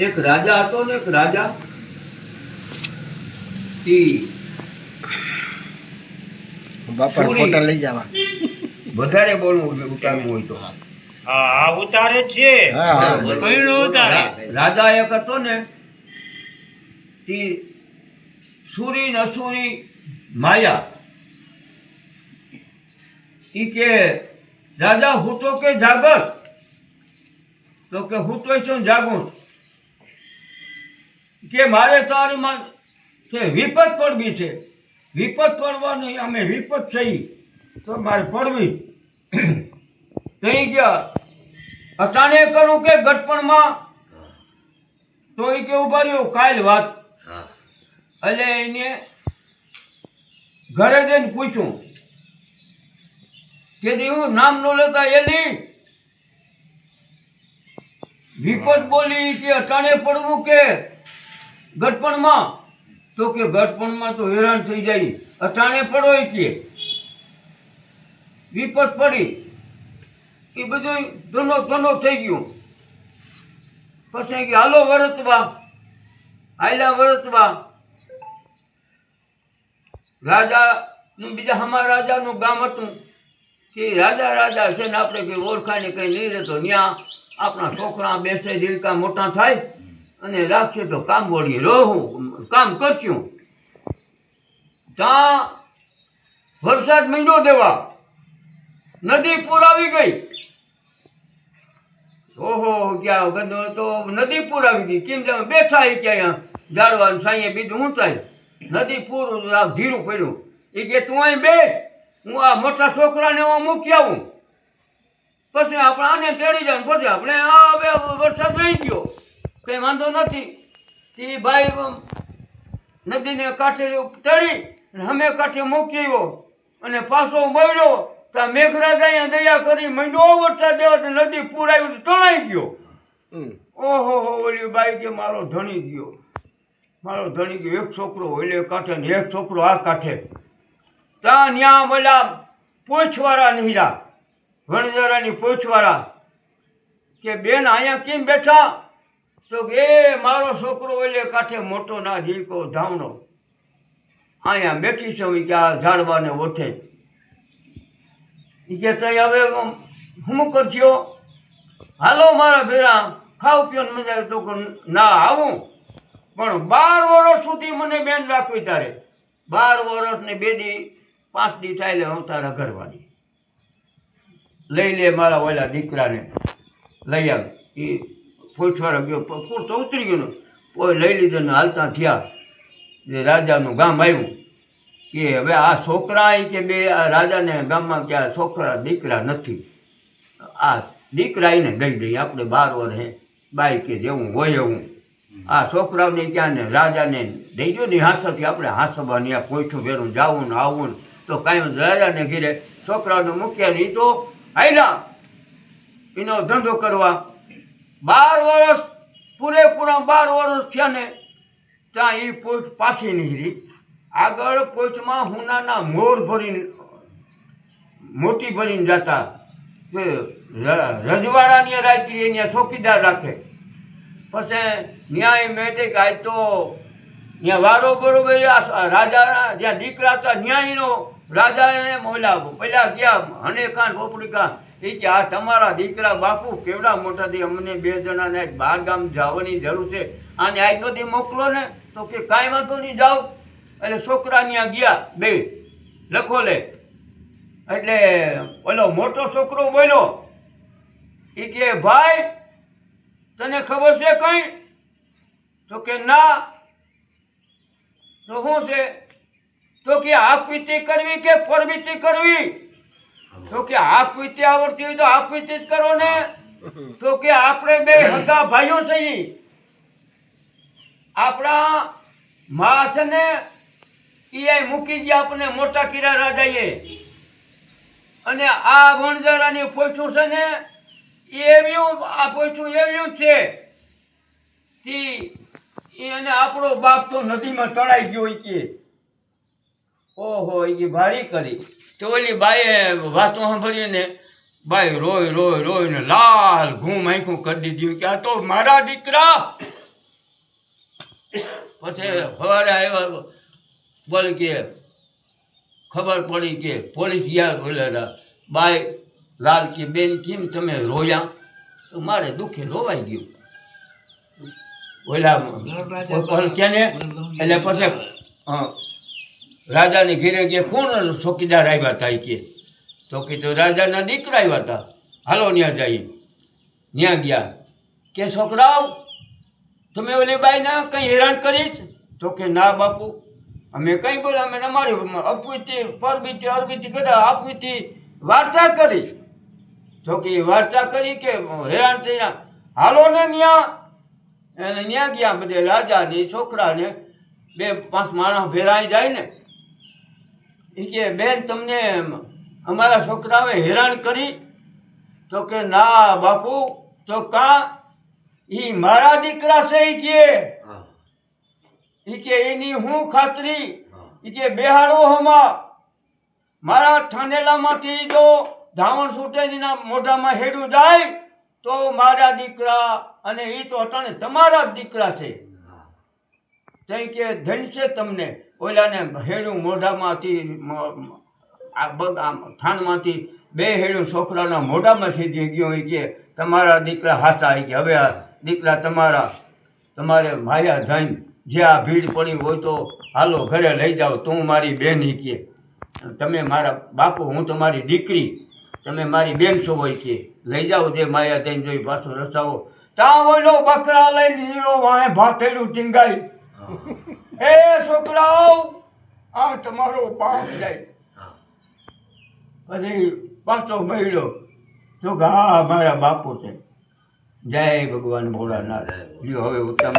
એક રાજા હતો ને એક રાજા ઈ બાપા પૂરી. ફોટા લઈ જવા વધારે બોલવું ઉતારવું હોય તો હા. આ ઉતારે જ છે. હા હા. કઈનો ઉતારે. રા- રાજા એક હતો ને તી સુરી નસુરી માયા. ઈ કે રાજા હું તો કે જાગર. તો કે હું તો છું જાગું. કે મારે તારીમાં તે વિપત પડવી છે. વિપત પડવાની અમે વિપત થઈ તો મારે પડવી. થઈ ગયા. અટાણે કરું કે ગટપણમાં તો એ કે ઊભા રહ્યો કાલ વાત. એટલે એને ઘરે જઈને પૂછ્યું. કે હું નામ નો લેતા એલી? વિપત બોલી કે અટાણે પડવું કે? ગટપણમાં તો કે ગટપણમાં તો હેરાન થઈ જાય. અટાણે પડો કે. વિપત પડી. એ બધું ધનો ધનો થઈ ગયું. પછી કે હાલો વરતવા. આયલા વરતવા. રાજા બીજા હમા રાજાનું ગામ હતું. કે રાજા રાજા છે ને આપણે કઈ ઓળખાણે કઈ નહીં રહેતો. ત્યાં આપણા છોકરા બેસે દિલકા મોટા થાય. અને રાખશે તો કામ વળી રહું, કામ કરશું. ત્યાં વરસાદ મહિનો દેવા. નદી પૂર આવી ગઈ. ઓહો ક્યાં ગંદો તો નદી પૂર આવી ગઈ. કેમ તમે બેઠા એ ક્યાં ઝાડવાનું સાંઈએ બીજું ઊંચાઈ નદી પૂર ધીરું પડ્યું. એ કે તું અહીં બે હું આ મોટા છોકરાને હું મૂકી આવું. પછી આપણે આને ચડી જાય પછી આપણે આ વરસાદ રહી ગયો. કઈ વાંધો નથી. તે ભાઈ નદીને કાંઠે ચડી અને અમે કાંઠે મૂકી અને પાછો મળ્યો તો મેઘરાજાએ દયા કરી મંડો વરસાદ દેવા નદી પૂર આવ્યું તણાઈ ગયો. ઓહો હો ઓલી બાઈ કે મારો ધણી ગયો. મારો ધણી ગયો. એક છોકરો ઓલે કાંઠે ને એક છોકરો આ કાંઠે. ત્યાં ન્યા મળ્યા પોછવારા નીરા વણઝારાની પોછવારા. કે બેન અહીંયા કેમ બેઠા? તો એ, મારો છોકરો એટલે કાંઠે મોટો ના ઝીલકો ધાવણો. અહીંયા બેઠી છે કે આ ઝાડવાને ઓઠે. કે, તઈ હવે હું કરજો હાલો, મારા ભેરા, ખાવ પીઓ મજા તો ના, આવું. પણ બાર વર્ષ સુધી મને બેન રાખવી તારે. બાર વર્ષ ને બે દી, પાંચ દી થાય હું તારા ઘરવાની લઈ લે મારા ઓલા દીકરાને. લઈ આવ. એ પૂછવાળો ગયો. પૂર તો ઉતરી ગયો ને. કોઈ લઈ લીધો ને હાલતા થયા. જે રાજાનું ગામ આવ્યું. કે હવે આ છોકરા ઈ કે બે, આ રાજાને ગામમાં કે આ છોકરા, દીકરા નથી. આ દીકરા એને દઈ ગઈ આપણે બાર વર્ષ બાઈ કે જેવું હોય એવું. આ છોકરાઓને ક્યાં ને? રાજાને દઈ દો ને હાથથી. આપણે હાથવાની આ કોઈઠું ભેરું જાવું ને આવવું ને. તો કાંઈ રાજાને ઘીરે છોકરાઓને મૂક્યા ને એ તો આવ્યા એનો ધંધો કરવા. બાર વર્ષ, પૂરેપૂરા બાર વર્ષ થયા ને ત્યાં એ પોચ પાછી નીકળી. આગળ પોચમાં હુનાના મોર ભરીને મોટી ભરીને જતા. રજવાડાની રાત્રિ અહીંયા ચોકીદાર રાખે. પછી ન્યાય મેટે કાય તો ત્યાં વારો બરોબર રાજાના જ્યાં દીકરા હતા ન્યાયનો, રાજાને મોલાવો. પહેલાં ગયા હને ખાન પોપડી ખાન એ કે આ તમારા દીકરા બાપુ કેવડા મોટા થી અમને બે જણાને આજ બહાર ગામ જવાની જરૂર છે? આને આજ નથી મોકલો ને? તો કે કાંઈ વાંધો નહીં જાઓ. એટલે છોકરા ત્યાં ગયા, બે. લખો લે. એટલે ઓલો મોટો છોકરો બોલ્યો. એ કે, ભાઈ, તને ખબર છે કઈ? તો કે, ના. તો શું છે? તો કે આપવીતી કરવી કે પરવીતી કરવી? તો કે આપવીતી આવડતી હોય તો આપવીતી જ કરો ને. તો કે આપણે બે હગા ભાઈઓ છીએ. આપણા મા છે ને એ મૂકી ગયા આપણે મોટા કીરા રાજાએ. અને આ ભણજારાની પોછું છે ને એ એવ્યું આ પોછું એવું છે. તી એને અને આપણો બાપ તો નદીમાં તણાઈ ગયો કે. ઓહો એ ભારી કરી. તો ઓલી બાઈએ વાતો સાંભળીને બાઈ રોય રોય રોય ને લાલ ઘૂમ આંખું કરી દીધું કે આ તો મારા દીકરા. પછી સવારે આવ્યા બોલે કે ખબર પડી કે પોલીસ ગયા બોલેલા બાઈ લાલ કે બેન કેમ તમે રોયા? તો મારે દુઃખે રોવાઈ ગયું. ઓલા પણ કેને એટલે પછી રાજાની ઘેરે ગયા કોણ ચોકીદાર આવ્યા હતા કે? ચોકી તો રાજાના દીકરા આવ્યા હતા હાલો ત્યાં જઈએ. ત્યાં ગયા. કે છોકરાઓ તમે ઓલી બાઈને કંઈ હેરાન કરીશ તો કે ના બાપુ, અમે કંઈ બોલ્યા અમે અમારી અપવીતી, પરબીતી, અરબીતી બધા આપવીતી વાર્તા કરી. તો કે વાર્તા કરી કે હેરાન થઈને હાલો ને ન્યા. એને ન્યા ગયા બધે રાજાને, છોકરાને, બે પાંચ માણસ ભેરાઈ જાય ને એ કે બેન તમને અમારા છોકરાએ હેરાન કરી? તો કે ના બાપુ તો કા? ઈ મારા દીકરા છે ઈ કે. ઈ કે એની હું ખાતરી? ઈ કે બેહાડો હમા. મારા થાનેલામાંથી જો ધાવણ છૂટેના મોઢામાં હેડું જાય તો મારા દીકરા અને ઈ તો અટાણે તમારા જ દીકરા છે. તઈ કે ધન છે તમને. ઓલાને હેડું મોઢામાંથી થાનમાંથી બે હેડું છોકરાના મોઢામાં સીધી ગયો એ કે તમારા દીકરા હાસા આવી ગયા. હવે આ દીકરા તમારા, તમારે માયા જઈને જે આ ભીડ પડી હોય તો હાલો ઘરે લઈ જાઓ, તું મારી બેન કે. તમે મારા બાપુ, હું તમારી દીકરી, તમે મારી બેન છો હોય કે. લઈ જાઓ જે માયા જઈને જોઈ પાછો રસાવો. ત્યાં ઓલો બકરા લઈને નીરો વાહે ભાથેડું ટીંગાઈ. એ છોકરાઓ, આ તમારો પાપ જાય. પછી પાછો મળ્યો. તો હા મારા બાપુ છે. જય ભગવાન ભોળાનાથ. હવે ઉત્તમ